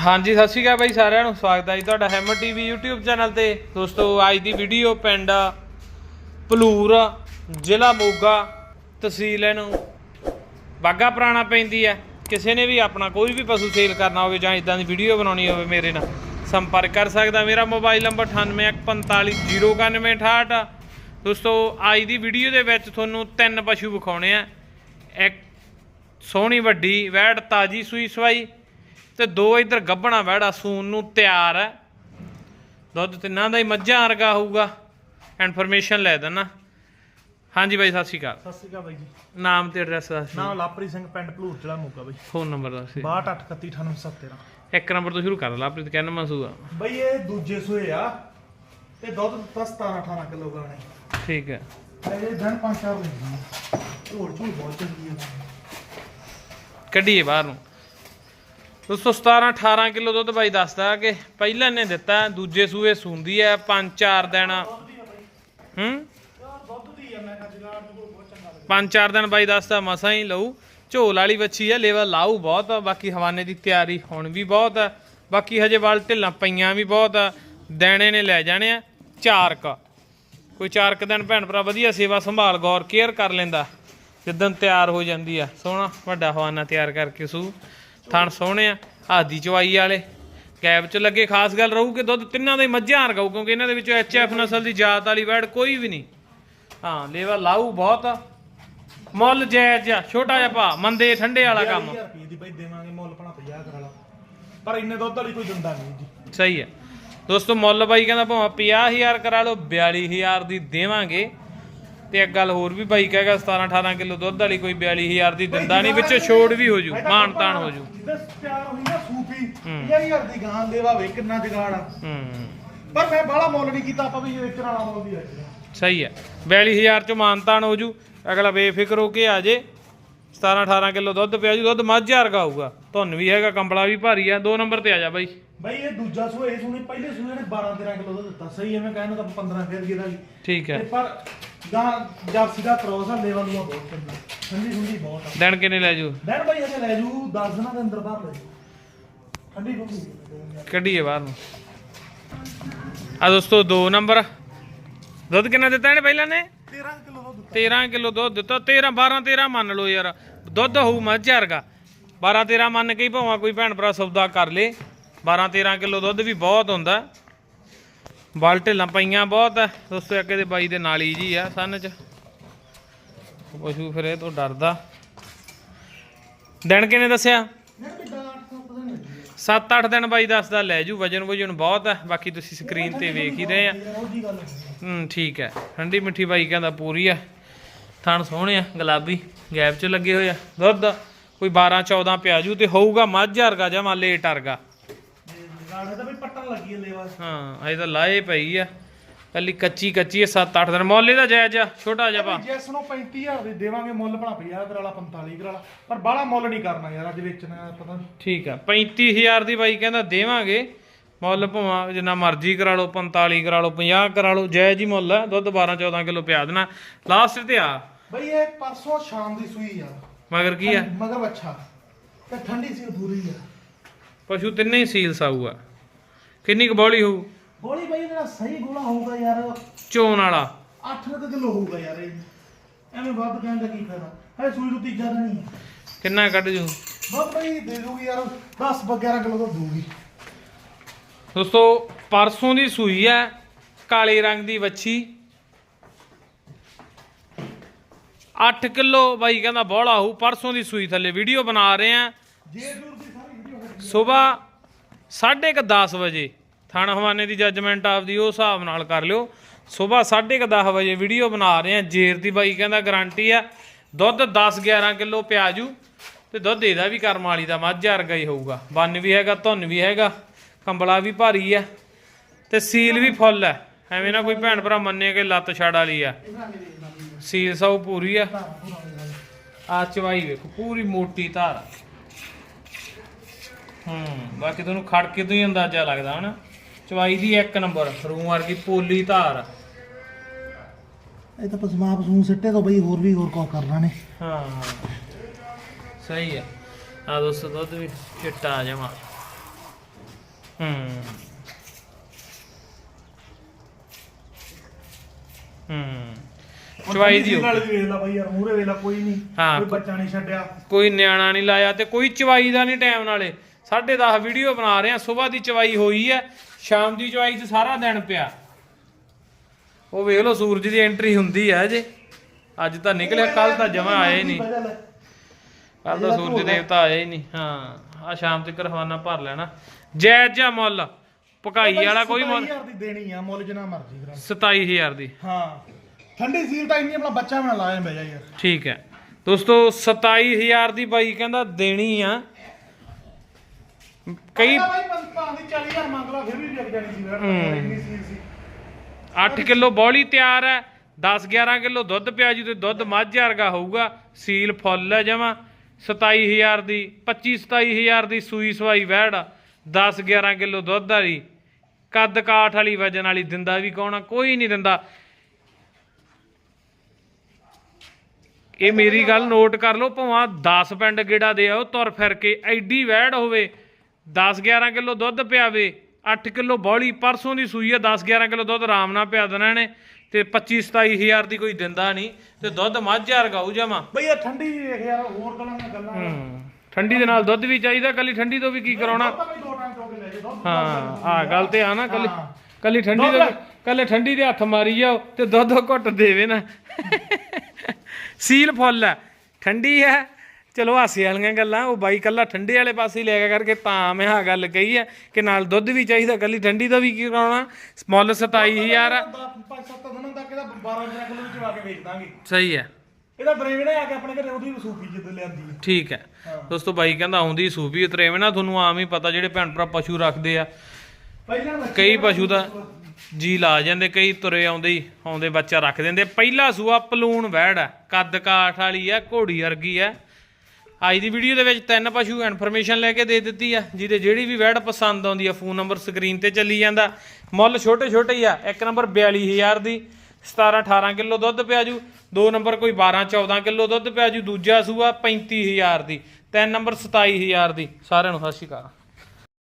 ਹਾਂਜੀ, ਸਤਿ ਸ਼੍ਰੀ ਅਕਾਲ ਬਾਈ ਸਾਰਿਆਂ ਨੂੰ। ਸਵਾਗਤ ਹੈ ਜੀ ਤੁਹਾਡਾ ਹੈਮਰ ਟੀਵੀ YouTube ਚੈਨਲ ਤੇ। ਦੋਸਤੋ, ਅੱਜ ਦੀ ਵੀਡੀਓ ਪਿੰਡ ਪਲੂਰ ਜ਼ਿਲ੍ਹਾ ਮੋਗਾ ਤਹਿਸੀਲ ਇਹਨੂੰ। ਬਾਗਾ ਪੁਰਾਣਾ ਪੈਂਦੀ ਹੈ। ਕਿਸੇ ਨੇ ਵੀ ਆਪਣਾ ਕੋਈ ਵੀ ਪਸ਼ੂ ਸੇਲ ਕਰਨਾ ਹੋਵੇ ਜਾਂ ਇਦਾਂ ਦੀ ਵੀਡੀਓ ਬਣਾਉਣੀ ਹੋਵੇ ਮੇਰੇ ਨਾਲ, ਸੰਪਰਕ ਕਰ ਸਕਦਾ। ਮੇਰਾ ਮੋਬਾਈਲ ਨੰਬਰ 9814509968 ਦੋਸਤੋ, ਅੱਜ ਦੀ ਵੀਡੀਓ ਦੇ ਵਿੱਚ ਤੁਹਾਨੂੰ ਤਿੰਨ ਪਸ਼ੂ ਵਿਖਾਉਣੇ ਆ। ਇੱਕ ਸੋਹਣੀ ਵੱਡੀ ਵੈੜ ਤਾਜੀ ਸੂਈ ਸਵਾਈ ਤੇ ਦੋ ਇਧਰ ਗੱਬਣਾ ਵੈੜਾ ਸੂਨ ਨੂੰ ਤਿਆਰ ਹੈ। ਦੁੱਧ ਤਿੰਨਾਂ ਦਾ ਹੀ ਮੱਝਾਂ ਵਰਗਾ ਹੋਊਗਾ। ਇਨਫੋਰਮੇਸ਼ਨ ਲੈ ਦੇਣਾ ਹਾਂਜੀ ਬਾਈ ਸਤਿ ਸ਼੍ਰੀ ਅਕਾਲ। ਸਤਿ ਸ਼੍ਰੀ ਅਕਾਲ ਬਾਈ ਜੀ। ਨਾਮ ਤੇ ਐਡਰੈਸ ਦੱਸ ਨਾਮ ਲਾਪਰੀ ਸਿੰਘ ਪਿੰਡ ਭਲੂਰ ਜ਼ਿਲ੍ਹਾ ਮੋਗਾ ਬਾਈ। ਫੋਨ ਨੰਬਰ ਦੱਸ 6238989713 ਇੱਕ ਨੰਬਰ ਤੋਂ ਸ਼ੁਰੂ ਕਰ ਲਾ ਪ੍ਰੀਤ ਕਹਿਣ ਮਸੂਆ ਬਾਈ ਇਹ ਦੂਜੇ ਸੂਏ ਆ। ਤੇ ਦੁੱਧ ਤਾਂ 17 18 ਕਿਲੋ ਗਾਣਾ ਠੀਕ ਹੈ। ਇਹ ਦਿਨ ਪੰਜ ਚਾਰ ਲੈਂਦੀ ਝੋੜ ਝੋੜ ਬਹੁਤ ਚੰਗੀ ਆ ਕੱਢੀਏ ਬਾਹਰ ਨੂੰ। ਦੋਸਤੋ 17 18 ਕਿਲੋ ਦੁੱਧ ਬਾਈ ਦੱਸਦਾ ਕਿ ਪਹਿਲਾਂ ਨੇ ਦਿੱਤਾ, ਦੂਜੇ ਸੂਏ ਸੂੰਦੀ ਹੈ 5-4 ਦਿਨ। ਹੂੰ? ਪੰਜ, ਚਾਰ ਦਿਨ ਬਾਈ ਦੱਸਦਾ, ਮਸਾਂ ਹੀ ਲਊ। ਝੋਲ ਵਾਲੀ ਵੱਛੀ ਆ ਲੇਵਲ ਲਾਊ ਬਹੁਤ ਆ, ਬਾਕੀ ਹਵਾਨੇ ਦੀ ਤਿਆਰੀ ਹੁਣ ਵੀ ਬਹੁਤ ਆ। ਬਾਕੀ ਹਜੇ ਵੱਲ ਢਿੱਲਾਂ ਪਈਆਂ ਵੀ ਬਹੁਤ ਆ, ਦੇਣੇ ਨੇ, ਲੈ ਜਾਣੇ ਆ। ਚਾਰ ਕ ਕੋਈ ਚਾਰ ਕ ਦਿਨ ਭੈਣ ਭਰਾ, ਵਧੀਆ ਸੇਵਾ ਸੰਭਾਲ, ਗੌਰ, ਕੇਅਰ ਕਰ ਲੈਂਦਾ, ਜਿੱਦਣ ਤਿਆਰ ਹੋ ਜਾਂਦੀ ਆ। ਸੋਹਣਾ, ਵੱਡਾ ਹਵਾਨਾ ਤਿਆਰ ਕਰਕੇ ਸੂ। ਥਣ ਸੋਹਣੇ ਆ ਆਦੀ ਚਵਾਈ ਵਾਲੇ। ਗੈਪ ਚ ਲੱਗੇ ਖਾਸ ਗੱਲ ਰਹੂ ਕਿ ਦੁੱਧ ਤਿੰਨਾਂ ਦਾ ਹੀ ਮੱਝਾਂ ਹੋਊ ਕਿਉਂਕਿ ਇਹਨਾਂ ਦੇ ਵਿੱਚੋਂ ਐਫ ਨਸਲ ਦੀ ਜਾਤ ਵਾਲੀ ਵੈੜ ਕੋਈ ਵੀ ਨਹੀਂ। ਹਾਂ ਲੇਵਾ ਲਾਊ ਬਹੁਤ ਆ। ਮੁੱਲ ਜਾਇਜ਼ ਆ ਛੋਟਾ ਜਿਹਾ ਭਾ ਮੰਦੇ ਠੰਡੇ ਵਾਲਾ ਕੰਮ। 40000 ਰੁਪਏ ਦੀ ਬਾਈ ਦੇਵਾਂਗੇ ਮੁੱਲ ਭਣਾ 50 ਕਰਾ ਲਾ। ਪਰ ਇੰਨੇ ਦੁੱਧ ਵਾਲੀ ਕੋਈ ਦਿੰਦਾ ਨਹੀਂ ਜੀ। ਸਹੀ ਹੈ ਦੋਸਤੋ ਮੁੱਲ ਬਾਈ ਕਹਿੰਦਾ ਭਾਵੇਂ 50000 ਕਰਾ ਲਓ 42000 ਦੀ ਦੇਵਾਂਗੇ। ਤੇ ਇੱਕ ਗੱਲ ਹੋਰ ਵੀ ਬਾਈ ਕਹੇਗਾ 17 18 ਕਿਲੋ ਦੁੱਧ ਵਾਲੀ ਕੋਈ 42000 ਦੀ ਦਿੰਦਾ ਨਹੀਂ ਵਿੱਚ ਛੋੜ ਵੀ ਹੋ ਜੂ ਮਾਨ ਤਾਨ ਹੋ ਜੂ। ਜਿੱਦਾਂ ਪਿਆਰ ਹੋਈ ਨਾ ਸੂਫੀ 50000 ਦੀ ਗਾਂ ਦੇਵਾ ਵੇ ਕਿੰਨਾ ਜਗਾੜ ਹੂੰ। ਪਰ ਮੈਂ ਬਾਹਲਾ ਮੁੱਲ ਨਹੀਂ ਕੀਤਾ ਆਪਾਂ ਵੀ ਵੇਚਣ ਵਾਲਾ ਮੁੱਲ ਰੱਖਿਆ ਸਹੀ ਹੈ 42000 ਚ ਮਾਨ ਤਾਨ ਹੋ ਜੂ। ਅਗਲਾ ਬੇਫਿਕਰ ਹੋ ਕੇ ਆ ਜੇ। 17 18 ਕਿਲੋ ਦੁੱਧ ਪਿਆ ਜੂ ਦੁੱਧ ਮੱਝ ਵਰਗਾ ਹੋਊਗਾ ਧੁੰਨ ਵੀ ਹੈਗਾ ਕੰਬਲਾ ਵੀ ਭਾਰੀ ਆ। ਦੋ ਨੰਬਰ ਤੇ ਆ ਜਾ ਬਾਈ। ਬਈ ਇਹ ਦੂਜਾ ਸੂਏ ਸੁਣੀ ਪਹਿਲੇ ਸੂਏ ਨੇ 12 13 ਕਿਲੋ ਦਾ ਦਿੱਤਾ। ਸਹੀ ਐਵੇਂ ਕਹਿੰਦਾ ਤਾਂ 15 ਫੇਰ ਗਿਆ ਜੀ ਠੀਕ ਹੈ ਪਰ ਗਾਂ ਜਰਸੀ ਦਾ ਕ੍ਰੋਸ ਆ ਲੈਵਲ ਨੂੰ ਬਹੁਤ ਚੰਗਾ। ਠੰਡੀ ਠੰਡੀ ਬਹੁਤ ਆ। ਦਿਨ ਕਿੰਨੇ ਲੈ ਜੂ? ਦੈਨ ਭਾਈ ਹਜੇ ਲੈ ਜੂ 10 ਦਿਨਾਂ ਦੇ ਅੰਦਰ ਬਾਹਰ ਲੈ ਜੂ। ਠੰਡੀ ਠੰਡੀ ਕੱਢੀਏ ਬਾਹਰ ਨੂੰ। ਆ ਦੋਸਤੋ ਦੋ ਨੰਬਰ। ਦੁੱਧ ਕਿੰਨਾ ਦਿੱਤਾ ਇਹਨੇ ਪਹਿਲਾਂ ਨੇ? 13 ਕਿਲੋ ਦਾ ਦਿੱਤਾ। 13 ਕਿਲੋ ਦੁੱਧ ਦਿੱਤਾ। 13 12 13 ਮੰਨ ਲਓ ਯਾਰ। ਦੁੱਧ ਹੋਊ ਮੱਝ ਵਰਗਾ। 12 13 ਮੰਨ ਕੇ ਹੀ ਭਾਵੇਂ ਕੋਈ ਭੈਣ ਭਰਾ ਸੌਦਾ ਕਰ ਲੇ। 12 13 ਕਿਲੋ ਦੁੱਧ ਵੀ ਬਹੁਤ ਹੁੰਦਾ। ਬਾਲ ਢਿੱਲਾਂ ਪਈਆਂ ਬਹੁਤ। ਆ ਦੋਸਤੋ ਇੱਕ ਇਹਦੇ ਬਾਈ ਦੇ ਨਾਲ ਹੀ ਜੀ ਆ, ਸਨ ਚ। ਪਸ਼ੂ ਫਿਰ ਇਹ ਤੋਂ ਡਰਦਾ। ਦਿਨ ਕਿਨੇ ਦੱਸਿਆ? ਮੈਂ ਵੀ 7-8 ਦਿਨ ਬਾਈ ਦੱਸਦਾ, ਲੈ ਜੂ, ਵਜਨ ਵਜਨ ਬਹੁਤ ਹੈ ਬਾਕੀ ਤੁਸੀਂ ਸਕਰੀਨ ਤੇ ਵੇਖ ਹੀ ਰਹੇ ਆ। ਉਹ ਹੂੰ, ਠੀਕ ਹੈ ਠੰਡੀ ਮਿੱਠੀ ਬਾਈ ਕਹਿੰਦਾ ਪੂਰੀ ਆ। ਥਣ ਸੋਹਣੇ ਆ, ਗੁਲਾਬੀ ਗੈਪ 'ਚ ਲੱਗੇ ਹੋਏ ਆ। ਦੁੱਧ ਕੋਈ 12 14 ਪਿਆਜੂ ਤੇ ਹੋਊਗਾ ਮੱਝ ਵਰਗਾ ਜਮਾ ਲੇਟ ਵਰਗਾ। ਗਾਣੇ ਤਾਂ ਵੀ ਪੱਟਣ ਲੱਗੀ ਹੈ ਅਜੇ ਤਾਂ ਲਾਏ ਪਈ ਆ। ਕੱਲੀ ਕੱਚੀ ਕੱਚੀ 7-8 ਦਿਨ। ਮੁੱਲ ਇਹਦਾ ਜਾਇਜ਼ ਆ ਛੋਟਾ ਜਿਹਾ ਭਾ ਜਿਸ ਨੂੰ 35000 ਦੇ ਦੇਵਾਂਗੇ ਮੁੱਲ ਭਣਾ 50 ਕਰਾਲਾ 45 ਕਰਾਲਾ ਪਰ ਬਾਹਲਾ ਮੁੱਲ ਨਹੀਂ ਕਰਨਾ ਯਾਰ ਅੱਜ ਵੇਚਣਾ ਪਤਾ ਨਹੀਂ। ਠੀਕ ਆ 35000 ਦੀ ਬਾਈ ਕਹਿੰਦਾ ਦੇਵਾਂਗੇ। ਮੁੱਲ ਭਾਵੇਂ ਜਿੰਨਾ ਮਰਜ਼ੀ ਕਰਾ ਲਓ 45 ਕਰਾ ਲਓ 50 ਕਰਾ ਲਓ ਜਾਇਜ਼ ਹੀ ਮੁੱਲ ਆ। ਦੁੱਧ 12 14 ਕਿਲੋ ਪਿਆ ਦੇਣਾ। ਲਾਸਟ ਤੇ ਆ। ਬਈ ਇਹ ਪਰਸੋਂ ਸ਼ਾਮ ਦੀ ਸੂਈ ਆ। ਮਗਰ ਕੀ ਆ? ਮਗਰ ਅੱਛਾ ਤੇ ਠੰਡੀ ਸੀ ਪੂਰੀ ਆ। ਪਸ਼ੂ ਤਿੰਨੇ ਹੀ ਸੀਲ ਸਾਊ ਆ ਕਿੰਨੀ ਕੁ ਬੋਲੀ ਹੋਊ? ਗੋਲੀ ਬਈ ਜਿਹੜਾ ਸਹੀ ਗੋਲਾ ਹੋਊਗਾ ਯਾਰ। ਚੋਣ ਵਾਲਾ। 8 ਕਿਲੋ ਹੋਊਗਾ ਯਾਰ ਇਹ। ਐਵੇਂ ਵੱਧ ਕਹਿਣ ਦਾ ਕੀ ਫਾਇਦਾ? ਹੈ ਸੂਈ ਨੂੰ ਤੀਜਾ ਨਹੀਂ। ਕਿੰਨਾ ਕੱਢ ਜੂ? ਬਈ ਦੇ ਦੂਗੀ ਯਾਰ। 10 11 ਕਿਲੋ ਤਾਂ ਦੂਗੀ ਦੋਸਤੋ ਪਰਸੋਂ ਦੀ ਸੂਈ ਹੈ ਕਾਲੇ ਰੰਗ ਦੀ ਵੱਛੀ। 8 ਕਿਲੋ ਬਾਈ ਕਹਿੰਦਾ ਬੋਲਾ ਹੋਊ। ਪਰਸੋਂ ਦੀ ਸੂਈ ਥੱਲੇ ਵੀਡੀਓ ਬਣਾ ਰਹੇ ਆ ਜੇ ਦੂਰ ਦੀ ਸਵੇਰ 10:30 ਵਜੇ ਥਾਣਾ ਹਵਾਨੇ ਦੀ ਜੱਜਮੈਂਟ ਆਪਦੀ ਉਹ ਹਿਸਾਬ ਨਾਲ ਕਰ ਲਿਓ। ਸਵੇਰ 10:30 ਵਜੇ ਵੀਡੀਓ ਬਣਾ ਰਹੇ ਆ ਜੇਰ ਦੀ ਬਾਈ ਕਹਿੰਦਾ ਗਾਰੰਟੀ ਆ, ਦੁੱਧ 10 11 ਕਿਲੋ ਪਿਆਜੂ ਤੇ ਦੁੱਧ ਇਹਦਾ ਵੀ ਕਰਮ ਵਾਲੀ ਦਾ ਮੱਝ ਵਰਗਾ ਹੀ ਹੋਊਗਾ। ਬੰਨ ਵੀ ਹੈਗਾ, ਧੁੰਨ ਵੀ ਹੈਗਾ, ਕੰਬਲਾ ਵੀ ਭਾਰੀ ਆ ਤੇ ਸੀਲ ਵੀ ਫੁੱਲ ਆ। ਐਵੇਂ ਨਾ ਕੋਈ ਭੈਣ ਭਰਾ ਮੰਨੇ ਕਿ ਲੱਤ ਛੜ ਵਾਲੀ ਆ। ਸੀਲ ਸੌ ਪੂਰੀ ਆ। ਆ ਚਵਾਈ ਵੇਖੋ, ਪੂਰੀ ਮੋਟੀ ਧਾਰ ਹੂੰ। ਬਾਕੀ ਤੁਹਾਨੂੰ ਖੜ ਕੇ ਤੋਂ ਹੀ ਅੰਦਾਜ਼ਾ ਲੱਗਦਾ ਹਨਾ? ਚਵਾਈ ਦੀ ਇੱਕ ਨੰਬਰ ਰੂਮ ਵਰਗੀ ਪੋਲੀ ਧਾਰ। ਇਹ ਤਾਂ ਪਸਮਾ ਪਸੂਨ ਸਿੱਟੇ ਤੋਂ ਬਈ ਹੋਰ ਵੀ ਹੋਰ ਕੋ ਕਰਨਾ ਨੇ। ਹਾਂ ਸਹੀ ਹੈ ਆ ਦੋਸਤੋ ਦੁੱਧ ਵੀ ਚਿੱਟਾ ਹੂੰ। ਹੂੰ। ਚਵਾਈ ਦੀ ਨਾਲ ਹੋਊਗੀ। ਦੀ ਵੇਖ ਲਾ ਬਾਈ ਯਾਰ ਮੂਰੇ ਵੇਖ ਲਾ ਕੋਈ ਨਹੀਂ ਕੋਈ ਬੱਚਾ ਨਹੀਂ ਛੱਡਿਆ। ਕੋਈ ਨਿਆਣਾ ਨਹੀਂ ਲਾਇਆ ਤੇ ਕੋਈ ਚਵਾਈ ਦਾ ਨਹੀਂ ਟਾਈਮ ਨਾਲੇ। 10:30 ਵੀਡੀਓ ਬਣਾ ਰਹੇ ਆ ਸਵੇਰ ਦੀ ਚਵਾਈ ਹੋਈ ਹੈ। ਸ਼ਾਮ ਦੀ ਚਵਾਈ 'ਚ ਸਾਰਾ ਦਿਨ ਪਿਆ। ਉਹ ਵੇਖ ਲਓ ਸੂਰਜ ਦੀ ਐਂਟਰੀ ਹੁੰਦੀ ਹੈ ਅਜੇ ਅੱਜ ਤਾਂ ਨਿਕਲਿਆ ਕੱਲ ਤਾਂ ਜਮਾ ਹੀ ਨਹੀਂ। ਕੱਲ ਤਾਂ ਸੂਰਜ ਦੇਵਤਾ ਆਇਆ ਹੀ ਨਹੀਂ। ਹਾਂ ਆ ਸ਼ਾਮ ਤੱਕ ਰਵਾਨਾ ਭਰ ਲੈਣਾ। ਜਾਇਜ਼ ਜਿਹਾ ਮੁੱਲ। ਪਕਾਈ ਵਾਲਾ ਕੋਈ ਮੁੱਲ 27000 ਦੀ ਦੇਣੀ ਆ ਮੁੱਲ ਜਿੰਨਾ ਮਰਜ਼ੀ ਕਰਾ 27000 ਦੀ। ਹਾਂ। ਠੰਡੀ ਸੀਲ ਤਾਂ ਇੰਨੀ ਆਪਣਾ ਬੱਚਾ ਬਣਾ ਲਾਇਆ ਜਾ ਯਾਰ। ਠੀਕ ਹੈ। ਦੋਸਤੋ 27000 ਦੀ ਬਾਈ ਕਹਿੰਦਾ ਦੇਣੀ ਆ। ਕਈ ਦੀ 40000 ਮੰਗ ਲਾ ਫਿਰ ਵੀ ਵਿਕ ਜਾਣੀ ਸੀ ਯਾਰ ਹੂੰ। ਇੰਨੀ ਸੀਲ ਸੀ। 8 ਕਿਲੋ ਬੌਲੀ ਤਿਆਰ ਹੈ 10 11 ਕਿਲੋ ਦੁੱਧ ਪਿਆ ਜੀ ਤੇ ਦੁੱਧ ਮੱਝ ਵਰਗਾ ਹੋਊਗਾ ਸੀਲ ਫੁੱਲ ਹੈ ਜਮਾ। 27000 ਦੀ 25 27000 ਦੀ ਸੂਈ ਸਵਾਈ ਵਹਿੜ 10 11 ਕਿਲੋ ਦੁੱਧ ਵਾਲੀ। ਕੱਦ ਕਾਠ ਵਾਲੀ ਵਜਨ ਵਾਲੀ ਦਿੰਦਾ ਵੀ ਕੌਣ ਕੋਈ ਨਹੀਂ ਦਿੰਦਾ। ਇਹ ਮੇਰੀ ਗੱਲ ਨੋਟ ਕਰ ਲਓ ਭਾਵੇਂ 10 ਪਿੰਡ ਗੇੜਾ ਦੇ ਆਓ ਤੁਰ ਫਿਰ ਕੇ ਐਡੀ ਵਹਿੜ ਹੋਵੇ 10 11 ਕਿਲੋ ਦੁੱਧ ਪਿਆਵੇ 8 ਕਿਲੋ ਬੌਲੀ ਪਰਸੋਂ ਦੀ ਸੂਈ ਹੈ 10 11 ਕਿਲੋ ਦੁੱਧ ਆਰਾਮ ਨਾਲ ਪਿਆ ਦੇਣਾ ਇਹਨੇ ਤੇ 25 27000 ਦੀ ਕੋਈ ਦਿੰਦਾ ਨਹੀਂ ਤੇ ਦੁੱਧ ਮੱਝ ਹੋਊ ਜਮਾ। ਬਈ ਇਹ ਠੰਡੀ ਵੇਖ ਯਾਰ ਹੋਰ ਗੱਲਾਂ ਦੀਆਂ ਗੱਲਾਂ ਠੰਡੀ ਦੇ ਨਾਲ ਦੁੱਧ ਵੀ ਚਾਹੀਦਾ ਕੱਲੀ ਠੰਡੀ ਤੋਂ ਵੀ ਕੀ ਕਰਾਉਣਾ? ਹਾਂ ਆ ਗੱਲ ਤੇ ਆ ਨਾ ਕੱਲੀ। ਕੱਲੀ ਠੰਡੀ ਦੇ ਕੱਲੇ ਠੰਡੀ ਦੇ ਹੱਥ ਮਾਰੀ ਜਾਓ ਤੇ ਦੁੱਧ ਘੁੱਟ ਦੇਵੇ ਨਾ। ਸੀਲ ਫੁੱਲ ਹੈ ਠੰਡੀ ਹੈ। ਚਲੋ ਹਾਸੇ ਵਾਲੀਆਂ ਗੱਲਾਂ ਉਹ ਬਾਈ ਕੱਲਾ ਠੰਡੇ ਵਾਲੇ ਪਾਸੇ ਲੈ ਗਿਆ ਕਰਕੇ ਤਾਂ ਮੈਂ ਆ ਗੱਲ ਕਹੀ ਹੈ ਕਿ ਨਾਲ ਦੁੱਧ ਵੀ ਚਾਹੀਦਾ ਕੱਲੀ ਠੰਡੀ ਦਾ ਵੀ ਕੀ ਕਰਾਉਣਾ? ਮੁੱਲ 27000 ਆ ਪੰਜ ਸੱਤ ਦਿਨਾਂ ਤੱਕ ਇਹਦਾ 12 13 ਕਿਲੋ ਵਿੱਚ ਆ ਕੇ ਵੇਚ ਦਾਂਗੇ ਸਹੀ ਹੈ। ਇਹਦਾ ਡਰਾਈਵਰ ਆ ਕੇ ਆਪਣੇ ਘਰੇ ਉਹਦੀ ਵਸੂਪੀ ਜਿੱਦ ਲਿਆਂਦੀ ਹੈ। ਠੀਕ ਹੈ। ਦੋਸਤੋ ਬਾਈ ਕਹਿੰਦਾ ਆਉਂਦੀ ਸੂਬੀ ਉਤਰੇਵੇਂ ਨਾ ਤੁਹਾਨੂੰ ਆਮ ਹੀ ਪਤਾ ਜਿਹੜੇ ਭੈਣ ਭਰਾ ਪਸ਼ੂ ਰੱਖਦੇ ਆ। ਕਈ ਪਸ਼ੂ ਦਾ ਜੀ ਲਾ ਜਾਂਦੇ ਕਈ ਤੁਰੇ ਆਉਂਦੇ ਹੀ ਆਉਂਦੇ ਬੱਚਾ ਰੱਖ ਦਿੰਦੇ। ਪਹਿਲਾ ਸੂਆ ਪਲੂਣ ਵਹਿੜ ਹੈ ਕੱਦ ਕਾਠ ਵਾਲੀ ਹੈ ਘੋੜੀ ਵਰਗੀ ਹੈ। ਅੱਜ ਦੀ ਵੀਡੀਓ ਦੇ ਵਿੱਚ ਤਿੰਨ ਪਸ਼ੂ ਇਨਫੋਰਮੇਸ਼ਨ ਲੈ ਕੇ ਦੇ ਦਿੱਤੀ ਆ, ਜਿਹਦੇ ਜਿਹੜੀ ਵੀ ਵਹਿੜ ਪਸੰਦ ਆਉਂਦੀ ਆ ਫੋਨ ਨੰਬਰ ਸਕਰੀਨ ਤੇ ਚੱਲੀ ਜਾਂਦਾ। ਮੁੱਲ ਛੋਟੇ ਛੋਟੇ ਹੀ ਆ, ਇੱਕ ਨੰਬਰ 42000 ਦੀ 17 18 ਕਿਲੋ ਦੁੱਧ ਪਿਆ ਜੂ, ਦੋ ਨੰਬਰ ਕੋਈ 12 14 ਕਿਲੋ ਦੁੱਧ ਪਿਆ ਜੂ, ਦੂਜਾ ਸੂਆ 35000 ਦੀ, ਤਿੰਨ ਨੰਬਰ 27000 ਦੀ। ਸਾਰਿਆਂ ਨੂੰ ਸਤਿ ਸ਼੍ਰੀ ਅਕਾਲ।